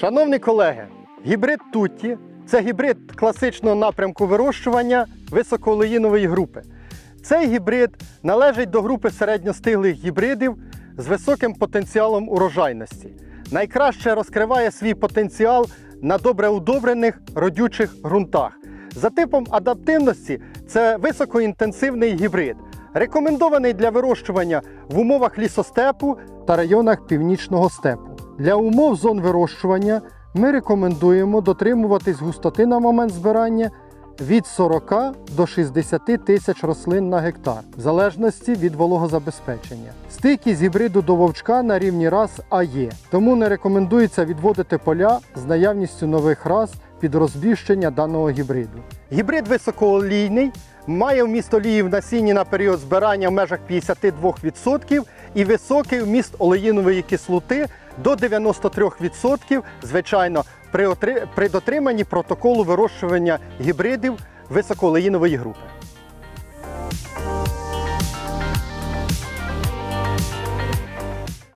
Шановні колеги, гібрид Тутті це гібрид класичного напрямку вирощування високоолеїнової групи. Цей гібрид належить до групи середньостиглих гібридів з високим потенціалом урожайності. Найкраще розкриває свій потенціал на добре удобрених родючих ґрунтах. За типом адаптивності це високоінтенсивний гібрид, рекомендований для вирощування в умовах лісостепу та районах північного степу. Для умов зон вирощування ми рекомендуємо дотримуватись густоти на момент збирання від 40 до 60 тисяч рослин на гектар, в залежності від вологозабезпечення. Стійкість гібриду до вовчка на рівні рас АЄ, тому не рекомендується відводити поля з наявністю нових рас під розбіщення даного гібриду. Гібрид високоолійний, має вміст олії в насінні на період збирання в межах 52% і високий вміст олеїнової кислоти до 93%, звичайно, при, отри- при дотриманні протоколу вирощування гібридів високоолеїнової групи.